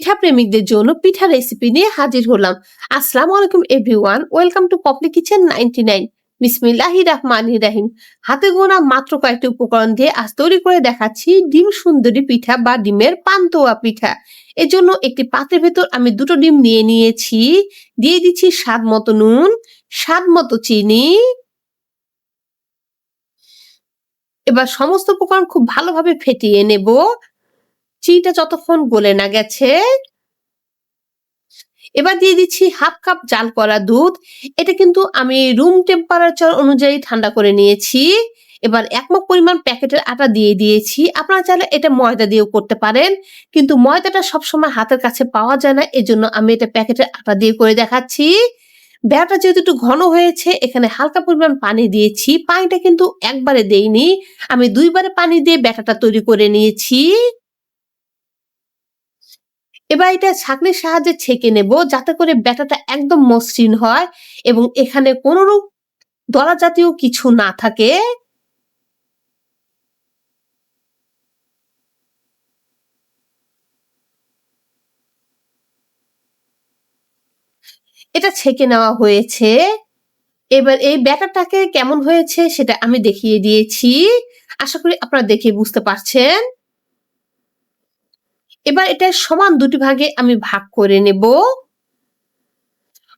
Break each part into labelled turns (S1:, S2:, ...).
S1: পিঠা প্রেমিকদের জন্য পিঠা রেসিপি নিয়ে হাজির হলাম। আসসালামু আলাইকুম everyone welcome to Popli kitchen ninety nine বিসমিল্লাহি রহমান রাহিম। হাতে গোনা মাত্র কয়েকটি উপকরণ দিয়ে আজ তৈরি করে দেখাচ্ছি ডিম সুন্দরী পিঠা বা ডিমের পান্তোয়া পিঠা। এর জন্য একটি পাত্রের ভেতর আমি দুটো ডিম নিয়ে নিয়েছি। দিয়ে দিচ্ছি স্বাদ মতো নুন, স্বাদ মতো চিনি। এবার সমস্ত উপকরণ খুব ভালোভাবে ফেটিয়ে নেব। চিনিটা যতক্ষণ গলে না গেছে। এবার দিয়ে দিচ্ছি হাফ কাপ জাল করা দুধ। এটা কিন্তু আমি রুম টেম্পারেচার অনুযায়ী ঠান্ডা করে নিয়েছি। এবার একমক পরিমাণ প্যাকেটের আটা দিয়ে দিয়েছি। আপনারা চাইলে এটা ময়দা দিয়েও করতে পারেন। কিন্তু ময়দাটা সবসময় হাতের কাছে পাওয়া যায় না। এজন্য আমি এটা প্যাকেটের আটা দিয়ে করে দেখাচ্ছি। ব্যাটা যেহেতু একটু ঘন হয়েছে, এখানে হালকা পরিমাণ পানি দিয়েছি। পানিটা কিন্তু একবারে দেইনি। আমি দুইবারে পানি দিয়ে ব্যাটাটা তৈরি করে নিয়েছি। এবার এটা ছাঁকনির সাহায্যে ছেঁকে নেব যাতে করে ব্যাটাটা একদম মসৃণ হয় এবং এখানে কোনো রূপ দলা জাতীয় কিছু না থাকে। এটা ছেঁকে নেওয়া হয়েছে। এবার এই ব্যাটারটাকে কেমন হয়েছে সেটা আমি দেখিয়ে দিয়েছি। আশা করি আপনারা দেখে বুঝতে পারছেন। এবার এটা সমান দুটি ভাগে আমি ভাগ করে নেব।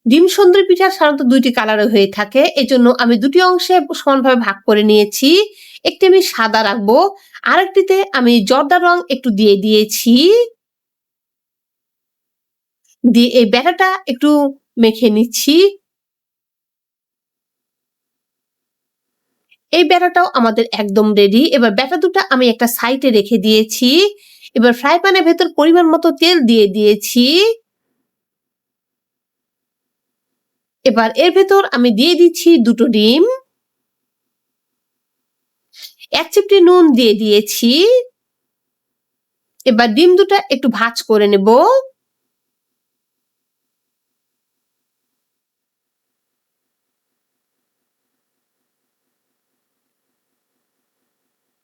S1: ডিম সুন্দরী পিঠা সাধারণত দুইটি কালারে হয়ে থাকে, এজন্য আমি দুটি অংশে সমানভাবে ভাগ করে নিয়েছি। একটি আমি সাদা রাখব, আরেকটিতে আমি জর্দা রং একটু দিয়ে দিয়েছি। দিয়ে এই ব্যাটাটা একটু মেখে নিচ্ছি। এই ব্যাটাটাও আমাদের একদম রেডি এবার ব্যাটা দুটা আমি একটা সাইডে রেখে দিয়েছি। এবার ফ্রাই প্যানের ভেতর পরিমাণ মতো তেল দিয়ে দিয়েছি। এবার এর ভেতর আমি দিয়ে দিচ্ছি দুটো ডিম। এক চিপটি নুন দিয়ে দিয়েছি। এবার ডিম দুটা একটু ভাজ করে নেব।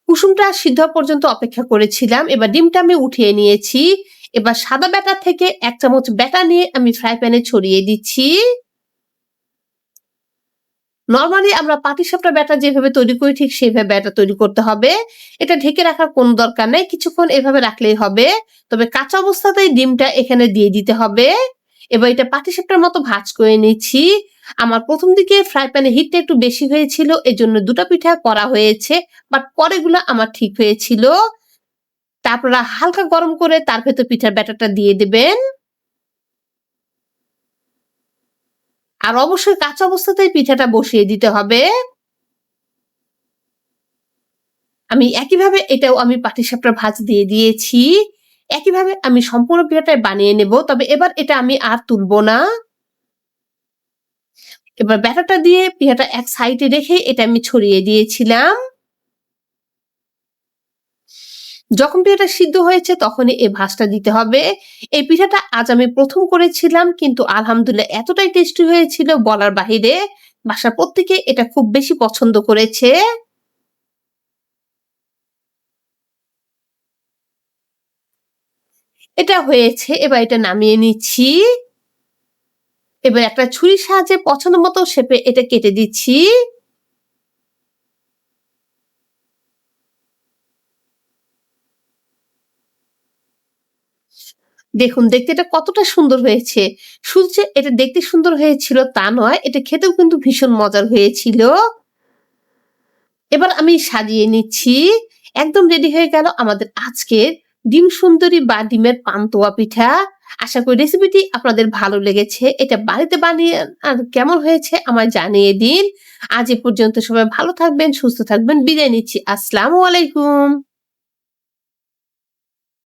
S1: কুসুমটা সিদ্ধ পর্যন্ত অপেক্ষা করেছিলাম। এবার ডিমটা আমি উঠিয়ে নিয়েছি। এবার সাদা ব্যাটার থেকে এক চামচ ব্যাটা নিয়ে আমি ফ্রাই প্যানে ছড়িয়ে দিচ্ছি। নর্মালি আমরা পাটিসাপটা ব্যাটার যেভাবে তৈরি করি, ঠিক সেইভাবে ব্যাটা তৈরি করতে হবে। এটা ঢেকে রাখার কোনো দরকার নেই। কিছুক্ষণ এভাবে রাখলেই হবে। তবে কাঁচা অবস্থাতেই ডিমটা এখানে দিয়ে দিতে হবে। এবার এটা পাটিসাপটার মতো ভাজ করে নিচ্ছি। আমার প্রথম দিকে ফ্রাই প্যানে হিটটা একটু বেশি হয়েছিল, এজন্য দুটো পিঠা করা হয়েছে বাট পরেগুলো আমার ঠিক হয়েছিল। তারপর হালকা গরম করে তার ভেতর পিঠার ব্যাটারটা দিয়ে দেবেন। আর অবশ্যই কাঁচা অবস্থাতেই পিঠাটা বসিয়ে দিতে হবে। আমি একইভাবে এটাও আমি পাটিসাপটা ভাজ দিয়ে দিয়েছি। একইভাবে আমি সম্পূর্ণ পিঠাটাই বানিয়ে নেব, তবে এবার এটা আমি আর তুলবো না। এবার ব্যাটারটা দিয়ে পিঠাটা এক সাইডে রেখে এটা আমি ছড়িয়ে দিয়েছিলাম। যখন পিঠাটা সিদ্ধ হয়েছে তখনই এই ভাসটা দিতে হবে। এই পিঠাটা আজ আমি প্রথম করেছিলাম, কিন্তু আলহামদুলিল্লাহ এতটাই টেস্টি হয়েছিল বলার বাহিরে। বাসার প্রত্যেকে এটা খুব বেশি পছন্দ করেছে। এটা হয়েছে, এবার এটা নামিয়ে নিচ্ছি। এবার একটা ছুরির সাহায্যে পছন্দ মতো শেপে এটা কেটে দিচ্ছি। দেখুন, দেখতে এটা কতটা সুন্দর হয়েছে। শুধু যে এটা দেখতে সুন্দর হয়েছিল তা নয়, এটা খেতেও কিন্তু ভীষণ মজার হয়েছিল। এবার আমি সাজিয়ে নিচ্ছি। একদম রেডি হয়ে গেল আমাদের আজকের ডিম সুন্দরী বা ডিমের পান্তোয়া পিঠা। আশা করি রেসিপিটি আপনাদের ভালো লেগেছে। এটা বাড়িতে বানিয়ে আর কেমন হয়েছে আমায় জানিয়ে দিন। আজ এ পর্যন্ত সবাই ভালো থাকবেন, সুস্থ থাকবেন। বিদায় নিচ্ছি। আসসালামু আলাইকুম।